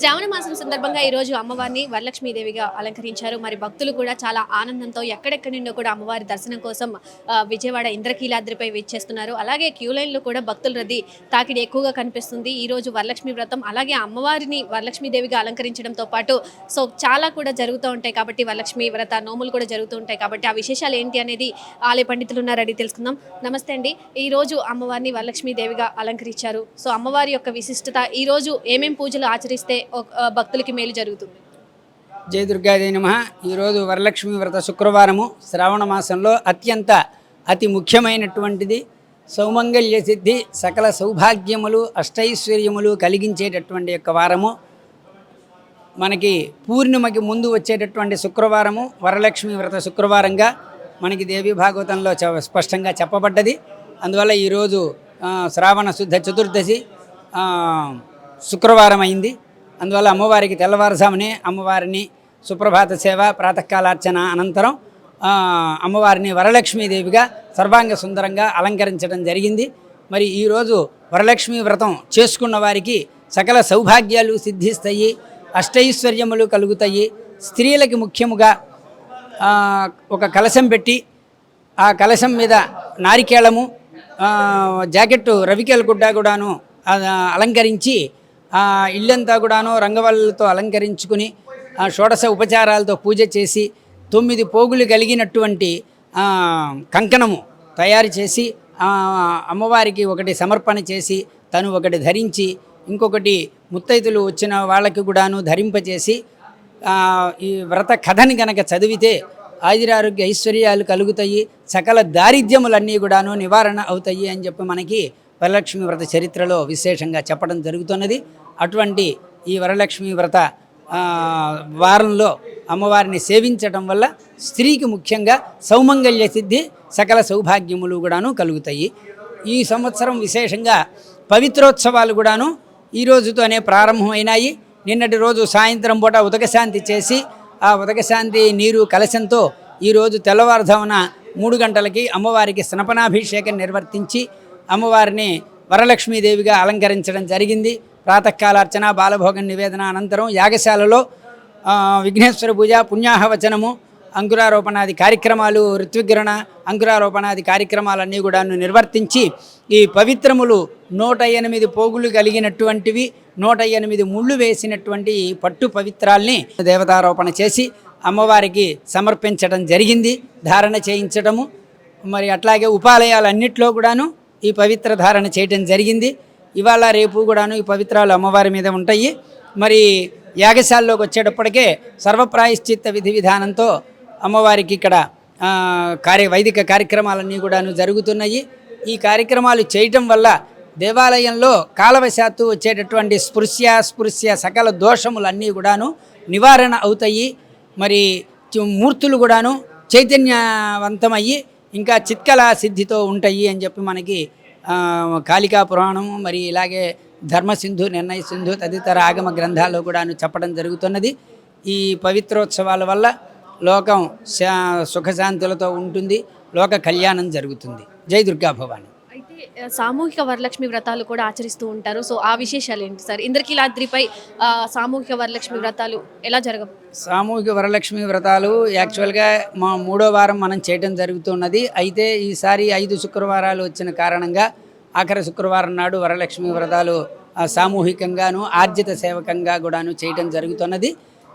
శ్రావణ మాసం సందర్భంగా ఈరోజు అమ్మవారిని వరలక్ష్మీదేవిగా అలంకరించారు. మరి భక్తులు కూడా చాలా ఆనందంతో ఎక్కడెక్కడి నుండో కూడా అమ్మవారి దర్శనం కోసం విజయవాడ ఇంద్రకీలాద్రిపై విచ్చేస్తున్నారు. అలాగే క్యూ లైన్లో కూడా భక్తుల రద్దీ తాకిడి ఎక్కువగా కనిపిస్తుంది. ఈరోజు వరలక్ష్మి వ్రతం అలాగే అమ్మవారిని వరలక్ష్మీదేవిగా అలంకరించడంతో పాటు సో చాలా కూడా జరుగుతూ ఉంటాయి కాబట్టి వరలక్ష్మి వ్రత నోములు కూడా జరుగుతూ ఉంటాయి కాబట్టి ఆ విశేషాలు ఏంటి అనేది ఆలయ పండితులు ఉన్నారని తెలుసుకుందాం. నమస్తే అండి. ఈరోజు అమ్మవారిని వరలక్ష్మీదేవిగా అలంకరించారు. సో అమ్మవారి యొక్క విశిష్టత ఈరోజు ఏమేం పూజలు ఆచరిస్తే భక్తులకి మేలు జరుగుతుంది. జయ దుర్గాదేవి నమ. ఈరోజు వరలక్ష్మి వ్రత శుక్రవారము. శ్రావణ మాసంలో అత్యంత అతి ముఖ్యమైనటువంటిది. సౌమంగళ్య సిద్ధి సకల సౌభాగ్యములు అష్టైశ్వర్యములు కలిగించేటటువంటి యొక్క వారము. మనకి పూర్ణిమకి ముందు వచ్చేటటువంటి శుక్రవారము వరలక్ష్మి వ్రత శుక్రవారంగా మనకి దేవి భాగవతంలో చ- స్పష్టంగా చెప్పబడ్డది. అందువల్ల ఈరోజు శ్రావణ శుద్ధ చతుర్దశి శుక్రవారం అయింది. అందువల్ల అమ్మవారికి తెల్లవారుజామునే అమ్మవారిని సుప్రభాత సేవ ప్రాతకాలార్చన అనంతరం అమ్మవారిని వరలక్ష్మీదేవిగా సర్వాంగ సుందరంగా అలంకరించడం జరిగింది. మరి ఈరోజు వరలక్ష్మి వ్రతం చేసుకున్న వారికి సకల సౌభాగ్యాలు సిద్ధిస్తాయి అష్టైశ్వర్యములు కలుగుతాయి. స్త్రీలకి ముఖ్యముగా ఒక కలశం పెట్టి ఆ కలశం మీద నారికేళము జాకెట్టు రవికేల గుడ్డ కూడాను అలంకరించి ఇల్లంతా కూడాను రంగవల్లతో అలంకరించుకుని షోడశ ఉపచారాలతో పూజ చేసి తొమ్మిది పోగులు కలిగినటువంటి కంకణము తయారు చేసి అమ్మవారికి ఒకటి సమర్పణ చేసి తను ఒకటి ధరించి ఇంకొకటి ముత్తైదులు వచ్చిన వాళ్ళకి కూడాను ధరింపచేసి ఈ వ్రత కథని గనక చదివితే ఆదిరారోగ్య ఐశ్వర్యాలు కలుగుతాయి సకల దారిద్ర్యములన్నీ కూడాను నివారణ అవుతాయి అని చెప్పి మనకి వరలక్ష్మి వ్రత చరిత్రలో విశేషంగా చెప్పడం జరుగుతున్నది. అటువంటి ఈ వరలక్ష్మి వ్రత వారంలో అమ్మవారిని సేవించటం వల్ల స్త్రీకి ముఖ్యంగా సౌమంగళ్య సిద్ధి సకల సౌభాగ్యములు కూడాను కలుగుతాయి. ఈ సంవత్సరం విశేషంగా పవిత్రోత్సవాలు కూడాను ఈ రోజుతోనే ప్రారంభమైనాయి. నిన్నటి రోజు సాయంత్రం పూట ఉదకశాంతి చేసి ఆ ఉదకశాంతి నీరు కలశంతో ఈరోజు తెల్లవారుధామున మూడు గంటలకి అమ్మవారికి స్నపనాభిషేకం నిర్వర్తించి అమ్మవారిని వరలక్ష్మీదేవిగా అలంకరించడం జరిగింది. ప్రాతకాలార్చన బాలభోగం నివేదన అనంతరం యాగశాలలో విఘ్నేశ్వర పూజ పుణ్యాహవచనము అంకురారోపణాది కార్యక్రమాలు ఋత్విగ్రహణ అంకురారోపణాది కార్యక్రమాలన్నీ కూడా నిర్వర్తించి ఈ పవిత్రములు నూట ఎనిమిది పోగులు కలిగినటువంటివి నూట ఎనిమిది ముళ్ళు వేసినటువంటి ఈ పట్టు పవిత్రాల్ని దేవతారోపణ చేసి అమ్మవారికి సమర్పించడం జరిగింది. ధారణ చేయించడము మరి అట్లాగే ఉపాలయాలన్నింటిలో కూడాను ఈ పవిత్ర ధారణ చేయడం జరిగింది. ఇవాళ రేపు కూడాను ఈ పవిత్రాలు అమ్మవారి మీద ఉంటాయి. మరి యాగశాలలోకి వచ్చేటప్పటికే సర్వప్రాయశ్చిత్త విధి విధానంతో అమ్మవారికి ఇక్కడ కార్య వైదిక కార్యక్రమాలన్నీ కూడాను జరుగుతున్నాయి. ఈ కార్యక్రమాలు చేయటం వల్ల దేవాలయంలో కాలవశాత్తు వచ్చేటటువంటి స్పృశ్య స్పృశ్య సకల దోషములన్నీ కూడాను నివారణ అవుతాయి. మరి మూర్తులు కూడాను చైతన్యవంతమయ్యి ఇంకా చిత్కల సిద్ధితో ఉంటాయి అని చెప్పి మనకి కాళికా పురాణం మరి ఇలాగే ధర్మసింధు నిర్ణయ సింధు తదితర ఆగమ గ్రంథాల్లో కూడా చెప్పడం జరుగుతున్నది. ఈ పవిత్రోత్సవాల వల్ల లోకం శా సుఖశాంతులతో ఉంటుంది లోక కళ్యాణం జరుగుతుంది. జై దుర్గా భవాని సామూహిక వరలక్ష్మి వ్రతాలు కూడా ఆచరిస్తూ ఉంటారు. సో ఆ విశేషాలు ఏంటి సార్? ఇంద్రకీలాద్రిపై సామూహిక వరలక్ష్మి వ్రతాలు ఎలా జరగ? సామూహిక వరలక్ష్మి వ్రతాలు యాక్చువల్గా మా మూడో వారం మనం చేయడం జరుగుతున్నది. అయితే ఈసారి ఐదు శుక్రవారాలు వచ్చిన కారణంగా ఆఖరి శుక్రవారం నాడు వరలక్ష్మి వ్రతాలు సామూహికంగాను ఆర్జిత సేవకంగా కూడాను చేయడం జరుగుతున్నది.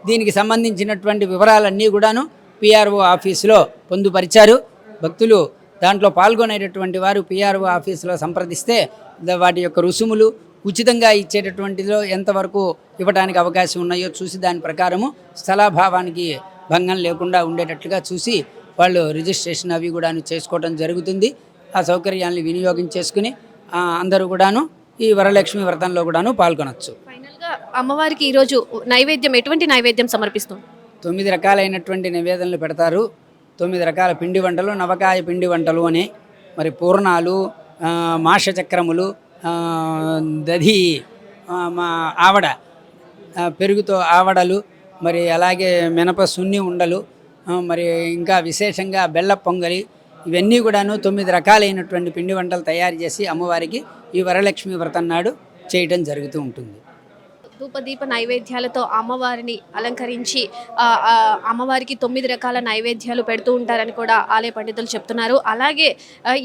దీనికి సంబంధించినటువంటి వివరాలన్నీ కూడాను పిఆర్ఓ ఆఫీసులో పొందుపరిచారు. భక్తులు దాంట్లో పాల్గొనేటటువంటి వారు పిఆర్ఓ ఆఫీసులో సంప్రదిస్తే వాటి యొక్క రుసుములు ఉచితంగా ఇచ్చేటటువంటిలో ఎంతవరకు ఇవ్వడానికి అవకాశం ఉన్నాయో చూసి దాని ప్రకారము స్థలాభావానికి భంగం లేకుండా ఉండేటట్లుగా చూసి వాళ్ళు రిజిస్ట్రేషన్ అవి కూడా చేసుకోవడం జరుగుతుంది. ఆ సౌకర్యాన్ని వినియోగించేసుకుని ఆ, అందరూ కూడాను ఈ వరలక్ష్మి వ్రతంలో కూడాను పాల్గొనవచ్చు ఫైనల్గా అమ్మవారికి ఈరోజు నైవేద్యం ఎటువంటి నైవేద్యం సమర్పిస్తుంది తొమ్మిది రకాలైనటువంటి నివేదనలు పెడతారు. తొమ్మిది రకాల పిండి వంటలు నవకాయ పిండి వంటలు అని మరి పూర్ణాలు మాషచక్రములు దధి మా ఆవడ పెరుగుతో ఆవడలు మరి అలాగే మినప సున్ని ఉండలు మరి ఇంకా విశేషంగా బెల్ల పొంగలి ఇవన్నీ కూడాను తొమ్మిది రకాలైనటువంటి పిండి వంటలు తయారు చేసి అమ్మవారికి ఈ వరలక్ష్మి వ్రతం నాడు చేయటం జరుగుతూ ఉంటుంది. ధూపదీప నైవేద్యాలతో అమ్మవారిని అలంకరించి అమ్మవారికి తొమ్మిది రకాల నైవేద్యాలు పెడుతూ ఉంటారని కూడా ఆలయ పండితులు చెప్తున్నారు. అలాగే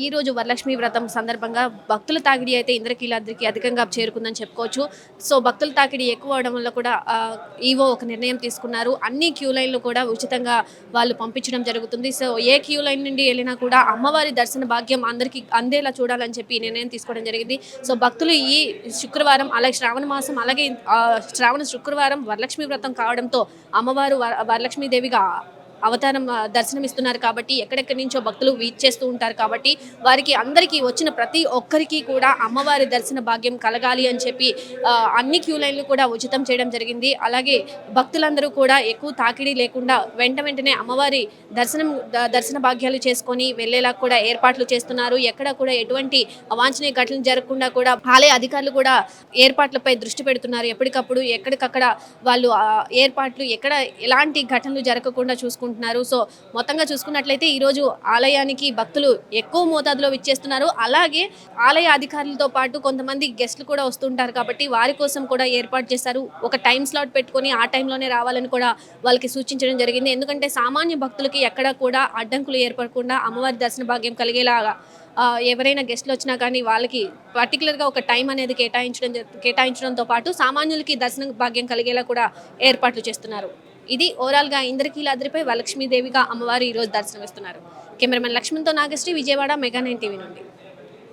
ఈరోజు వరలక్ష్మి వ్రతం సందర్భంగా భక్తుల తాకిడి అయితే ఇంద్రకీలాద్రికి అధికంగా చేరుకుందని చెప్పుకోవచ్చు. సో భక్తుల తాకిడి ఎక్కువ అవడం వల్ల కూడా ఈవో ఒక నిర్ణయం తీసుకున్నారు. అన్ని క్యూ లైన్లు కూడా ఉచితంగా వాళ్ళు పంపించడం జరుగుతుంది. సో ఏ క్యూ లైన్ నుండి వెళ్ళినా కూడా అమ్మవారి దర్శన భాగ్యం అందరికీ అందేలా చూడాలని చెప్పి నిర్ణయం తీసుకోవడం జరిగింది. సో భక్తులు ఈ శుక్రవారం అలాగే శ్రావణ మాసం అలాగే శ్రావణ శుక్రవారం వరలక్ష్మి వ్రతం కావడంతో అమ్మవారు వరలక్ష్మీదేవిగా అవతారం దర్శనమిస్తున్నారు కాబట్టి ఎక్కడెక్కడి నుంచో భక్తులు వీచేస్తూ ఉంటారు కాబట్టి వారికి అందరికీ వచ్చిన ప్రతి ఒక్కరికి కూడా అమ్మవారి దర్శన భాగ్యం కలగాలి అని చెప్పి అన్ని క్యూ లైన్లు కూడా ఉచితం చేయడం జరిగింది. అలాగే భక్తులందరూ కూడా ఎక్కువ తాకిడి లేకుండా వెంట వెంటనే అమ్మవారి దర్శనం దర్శన భాగ్యాలు చేసుకొని వెళ్ళేలా కూడా ఏర్పాట్లు చేస్తున్నారు. ఎక్కడ కూడా ఎటువంటి అవాంఛనీయ ఘటనలు జరగకుండా కూడా ఆలయ అధికారులు కూడా ఏర్పాట్లపై దృష్టి పెడుతున్నారు. ఎప్పటికప్పుడు ఎక్కడికక్కడ వాళ్ళు ఏర్పాట్లు ఎక్కడ ఎలాంటి ఘటనలు జరగకుండా చూసుకుంటారు చూసుకుంటున్నారు సో మొత్తంగా చూసుకున్నట్లయితే ఈరోజు ఆలయానికి భక్తులు ఎక్కువ మోతాదులో విచ్చేస్తున్నారు. అలాగే ఆలయ అధికారులతో పాటు కొంతమంది గెస్ట్లు కూడా వస్తుంటారు కాబట్టి వారి కోసం కూడా ఏర్పాటు చేశారు. ఒక టైం స్లాట్ పెట్టుకొని ఆ టైంలోనే రావాలని కూడా వాళ్ళకి సూచించడం జరిగింది. ఎందుకంటే సామాన్య భక్తులకి ఎక్కడ కూడా అడ్డంకులు ఏర్పడకుండా అమ్మవారి దర్శన భాగ్యం కలిగేలాగా ఎవరైనా గెస్ట్లు వచ్చినా కానీ వాళ్ళకి పర్టికులర్గా ఒక టైం అనేది కేటాయించడం కేటాయించడంతో పాటు సామాన్యులకి దర్శన భాగ్యం కలిగేలా కూడా ఏర్పాట్లు చేస్తున్నారు. ఇది ఓవరాల్గా ఇంద్రకీలాద్రిపై వరలక్ష్మీదేవిగా అమ్మవారు ఈరోజు దర్శనమిస్తున్నారు. Cameraman లక్ష్మణ్తో Nagasri Vijayawada mega nine TV నుండి.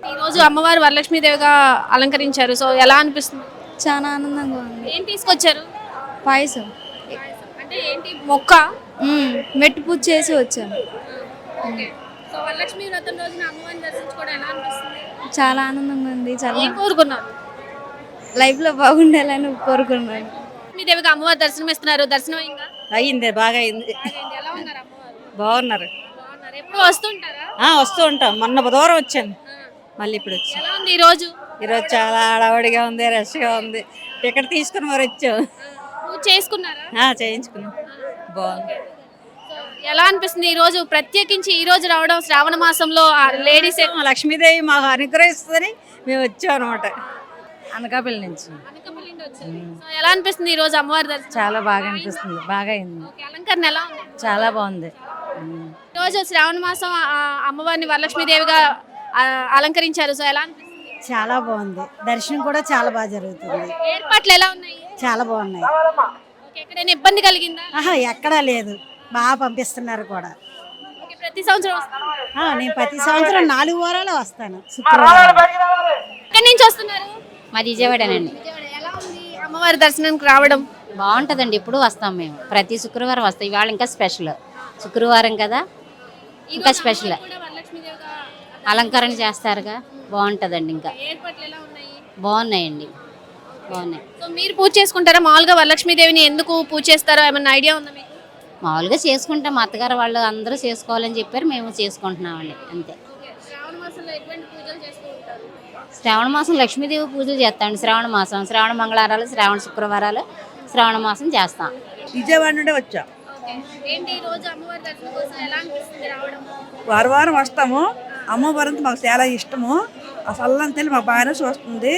ఈరోజు అమ్మవారు వరలక్ష్మీదేవిగా అలంకరించారు. సో ఎలా అనిపిస్తుంది? చాలా ఆనందంగా ఉంది. ఏం తీసుకొచ్చారు? పాయసం. అంటే ఏంటి? మొక్క. మెట్టు పూజ చేసి వచ్చాను. సో వరలక్ష్మి వ్రతం రోజున అమ్మవారిని దర్శించుకోవడం ఎలా అనిపిస్తుంది? చాలా ఆనందంగా ఉంది. చాలా ఏం కోరుకున్నారు? లైఫ్లో బాగుండాలని కోరుకున్నాను. లక్ష్మీదేవిగా అమ్మవారి దర్శనం ఇస్తున్నారు దర్శనం అయిందా అయింది బాగా అయింది బాగున్నారు. ఎప్పుడు వస్తుంటారా? వస్తూ ఉంటాం. మొన్న బుధవారం వచ్చాను. మళ్ళీ ఇప్పుడు వచ్చాను ఎలా ఉంది ఈ రోజు? ఈరోజు చాలా హడావుడిగా ఉంది రష్గా ఉంది. టికెట్ తీసుకుని మరి వచ్చాం. చేసుకున్నారా? చేయించుకున్నాం. బాగుంది. ఎలా అనిపిస్తుంది ఈ రోజు? ప్రత్యేకించి ఈ రోజు రావడం శ్రావణ మాసంలో లేడీస్ లక్ష్మీదేవి మాకు అనుగ్రహిస్తుందని మేము వచ్చాం అనమాట అనకాపల్లి నుంచి. సో ఎలా అనిపిస్తుంది ఈ రోజు అమ్మవారి దర్శనం? చాలా బాగా అనిపిస్తుంది. బాగా అయింది. ఓకే, అలంకరణ ఎలా ఉంది? చాలా బాగుంది. ఉమ్. ఈ రోజు శ్రావణ మాసం ఆ, అమ్మవారిని వరలక్ష్మీదేవిగా ఆ, అలంకరించారు. సో ఎలా అనిపిస్తుంది? చాలా బాగుంది. దర్శనం కూడా చాలా బాగా జరుగుతుంది. ఏర్పాట్లు ఎలా ఉన్నాయి? చాలా బాగున్నాయి. ఓకే, ఎక్కడైనా ఇబ్బంది కలిగిందా? ఆహా ఎక్కడా లేదు. బాగా పంపిస్తున్నారు కూడా. ఓకే, ప్రతి సంవత్సరం వస్తారా? ఆ, నేను ప్రతి సంవత్సరం నాలుగు వారాలు వస్తాను. శుక్రవారం ఎక్కడి నుంచి వస్తున్నారు? మాది విజయవాడనండి. విజయవాడ. ఎలా ఉంది? అమ్మవారి దర్శనానికి రావడం? బాగుంటుందండి ఎప్పుడు వస్తాం మేము. ప్రతి శుక్రవారం వస్తాం. ఇవాళ ఇంకా స్పెషల్. శుక్రవారం కదా ఇంకా స్పెషల్. అలంకరణ చేస్తారుగా బాగుంటుందండి ఇంకా. బాగున్నాయండి. బాగున్నాయి. సో మీరు పూజ చేసుకుంటారా? మామూలుగా వరలక్ష్మీదేవిని ఎందుకు పూజ చేస్తారో ఏమన్నా ఐడియా ఉందా మీకు? మామూలుగా చేసుకుంటాం. మా అత్తగారు వాళ్ళు అందరూ చేసుకోవాలని చెప్పారు. మేము చేసుకుంటున్నామండి. అంతే. మాసంలో ఎటువంటి పూజలు చేస్తూ ఉంటారు? శ్రావణ మాసం లక్ష్మీదేవి పూజలు చేస్తామండి శ్రావణ మాసం. శ్రావణ మంగళవారాలు శ్రావణ శుక్రవారాలు శ్రావణ మాసం చేస్తాం. విజయవాడ నుండే వచ్చాం. ఏంటి ఈ రోజు అమ్మవారి దర్శనం కోసం ఎలా అనిపిస్తుంది రావడం? వారం వారం వస్తాము. అమ్మవారి అంటే మాకు చాలా ఇష్టము. ఆ సల్లని తెలి మాకు బాగానే చూస్తుంది.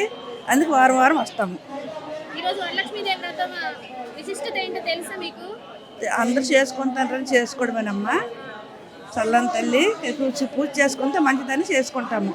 అందుకు వారం వారం వస్తాము. ఈ రోజు వరలక్ష్మీదేవి వ్రతం ఆ, విశిష్టత ఏంటో తెలుసా మీకు? అందరూ చేసుకుంటారని చేసుకోవడమేనమ్మా. చల్లని తల్లి పూజ పూజ చేసుకుంటే మంచిదని చేసుకుంటాము.